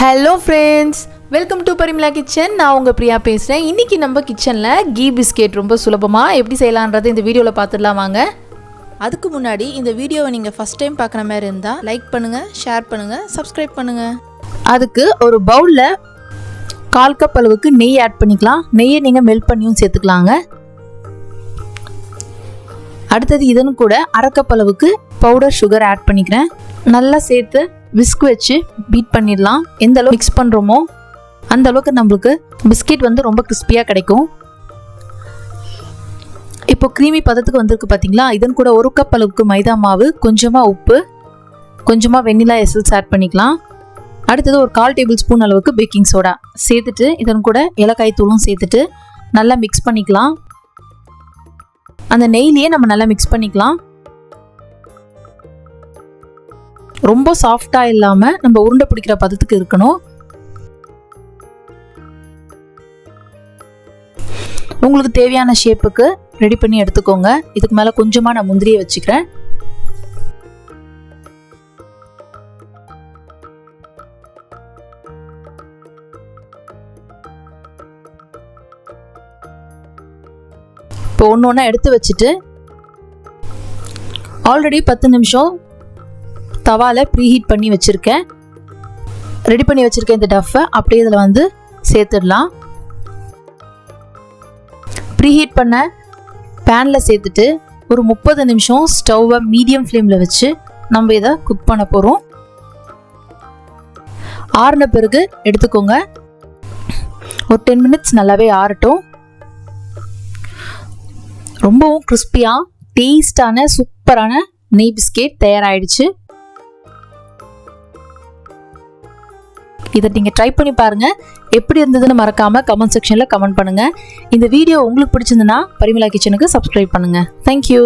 Hello friends welcome to Parimala kitchen நான் உங்கள் பிரியா பேசுகிறேன் இன்றைக்கி நம்ம கிச்சனில் கீ பிஸ்கெட் ரொம்ப சுலபமாக எப்படி செய்யலான்றதை இந்த வீடியோவில் பார்த்துடலாம் வாங்க. அதுக்கு முன்னாடி இந்த வீடியோவை நீங்கள் ஃபஸ்ட் டைம் பார்க்குற மாதிரி இருந்தால் லைக் பண்ணுங்கள் ஷேர் பண்ணுங்கள் சப்ஸ்கிரைப் பண்ணுங்கள் அதுக்கு ஒரு பவுலில் கால் கப் அளவுக்கு நெய் ஆட் பண்ணிக்கலாம். நெய்யை நீங்கள் மெல்ட் பண்ணியும் சேர்த்துக்கலாங்க. அடுத்தது இதன் கூட அரை கப் அளவுக்கு பவுடர் சுகர் ஆட் பண்ணிக்கிறேன். நல்லா சேர்த்து விஸ்க் வச்சு பீட் பண்ணிடலாம். எந்த அளவுக்கு மிக்ஸ் பண்ணுறோமோ அந்த அளவுக்கு நம்மளுக்கு பிஸ்கெட் வந்து ரொம்ப கிறிஸ்பியாக கிடைக்கும். இப்போ க்ரீமி பதத்துக்கு வந்திருக்கு பார்த்தீங்களா இதன் கூட ஒரு கப் அளவுக்கு மைதா மாவு கொஞ்சமாக உப்பு கொஞ்சமாக வெண்ணிலா எசல்ஸ் ஆட் பண்ணிக்கலாம். அடுத்தது ஒரு கால் டேபிள் ஸ்பூன் அளவுக்கு பேக்கிங் சோடா சேர்த்துட்டு இதன் கூட ஏலக்காய் தூளும் சேர்த்துட்டு நல்லா மிக்ஸ் பண்ணிக்கலாம். அந்த நெய்லியே நம்ம நல்லா மிக்ஸ் பண்ணிக்கலாம். ரொம்ப சாஃப்டாக இல்லாமல் நம்ம உருண்டை பிடிக்கிற பதத்துக்கு இருக்கணும். உங்களுக்கு தேவையான ஷேப்புக்கு ரெடி பண்ணி எடுத்துக்கோங்க. இதுக்கு மேலே கொஞ்சமாக நான் முந்திரியை வச்சுக்கிறேன். இப்போ ஒன்று ஒன்றா எடுத்து வச்சுட்டு ஆல்ரெடி பத்து நிமிஷம் தவாவில் ப்ரீஹீட் பண்ணி வச்சுருக்கேன். ரெடி பண்ணி வச்சுருக்கேன் இந்த டஃப்பை அப்படியே இதில் வந்து சேர்த்துடலாம். ப்ரீஹீட் பண்ண பேனில் சேர்த்துட்டு ஒரு முப்பது நிமிஷம் ஸ்டவ்வை மீடியம் ஃப்ளேமில் வச்சு நம்ம இதை குக் பண்ண போகிறோம் ஆறின பிறகு எடுத்துக்கோங்க. ஒரு டென் மினிட்ஸ் நல்லாவே ஆறட்டும். ரொம்பவும் கிறிஸ்பியாக டேஸ்டான சூப்பரான நெய் பிஸ்கெட் தயாராகிடுச்சு இதை நீங்கள் ட்ரை பண்ணி பாருங்கள் எப்படி இருந்ததுன்னு மறக்காமல் கமெண்ட் செக்ஷனில் கமெண்ட் பண்ணுங்கள் இந்த வீடியோ உங்களுக்கு பிடிச்சிருந்துன்னா பரிமலா கிச்சனுக்கு சப்ஸ்கிரைப் பண்ணுங்கள் தேங்க்யூ